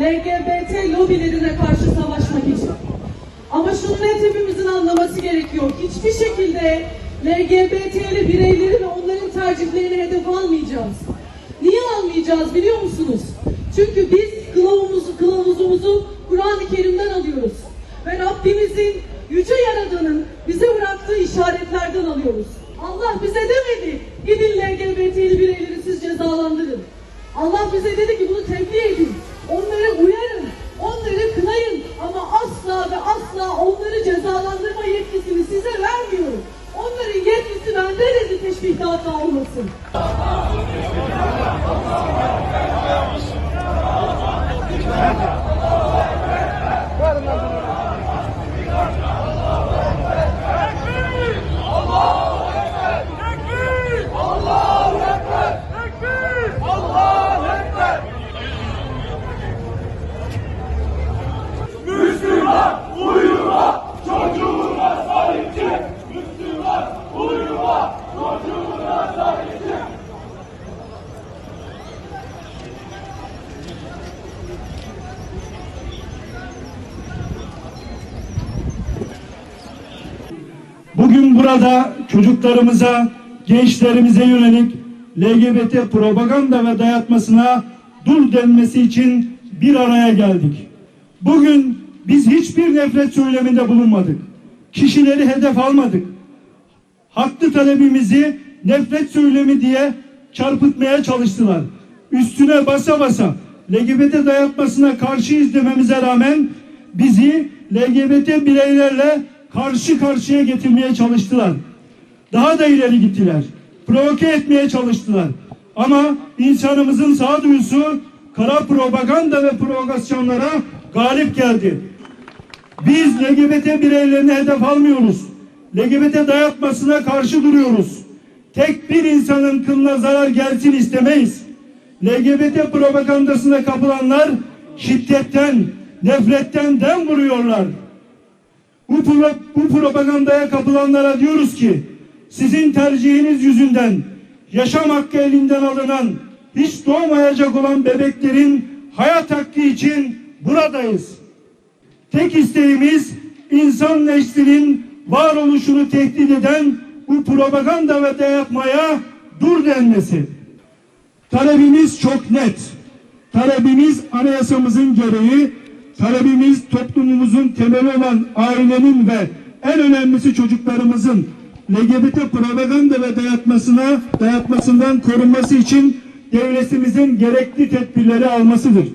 LGBT lobilerine karşı savaşmak için. Ama şunu net hepimizin anlaması gerekiyor. Hiçbir şekilde LGBT'li bireyleri ve onların tercihlerini hedef almayacağız. Niye almayacağız biliyor musunuz? Çünkü biz kılavuzumuzu, kılavuzumuzu Kur'an-ı Kerim'den alıyoruz. Ve Rabbimizin yüce yaradanın bize bıraktığı işaretlerden alıyoruz. Allah bize demedi, gidin LGBT'li bireyleri siz cezalandırın. Allah bize dedi ki bunu tebliğ edin. Onları uyarın, onları kınayın ama asla ve asla onları cezalandırma yetkisini size vermiyorum. Onların yetkisi bende dedi teşbihte hata olmasın. Bugün burada çocuklarımıza, gençlerimize yönelik LGBT propaganda ve dayatmasına dur denmesi için bir araya geldik. Bugün biz hiçbir nefret söyleminde bulunmadık. Kişileri hedef almadık. Haklı talebimizi nefret söylemi diye çarpıtmaya çalıştılar. Üstüne basa basa LGBT dayatmasına karşıyız dememize rağmen bizi LGBT bireylerle karşı karşıya getirmeye çalıştılar. Daha da ileri gittiler. Provoke etmeye çalıştılar. Ama insanımızın sağduyusu kara propaganda ve provokasyonlara galip geldi. Biz LGBT bireylerini hedef almıyoruz. LGBT dayatmasına karşı duruyoruz. Tek bir insanın kılına zarar gelsin istemeyiz. LGBT propagandasına kapılanlar şiddetten, nefretten dem vuruyorlar. Bu, pro, bu propagandaya kapılanlara diyoruz ki sizin tercihiniz yüzünden yaşam hakkı elinden alınan hiç doğmayacak olan bebeklerin hayat hakkı için buradayız. Tek isteğimiz insan neslinin varoluşunu tehdit eden bu propaganda ve dayatmaya dur denmesi. Talebimiz çok net. Talebimiz anayasamızın gereği, talebimiz toplumumuzun temeli olan ailenin ve en önemlisi çocuklarımızın LGBT propaganda ve dayatmasına dayatmasından korunması için devletimizin gerekli tedbirleri almasıdır.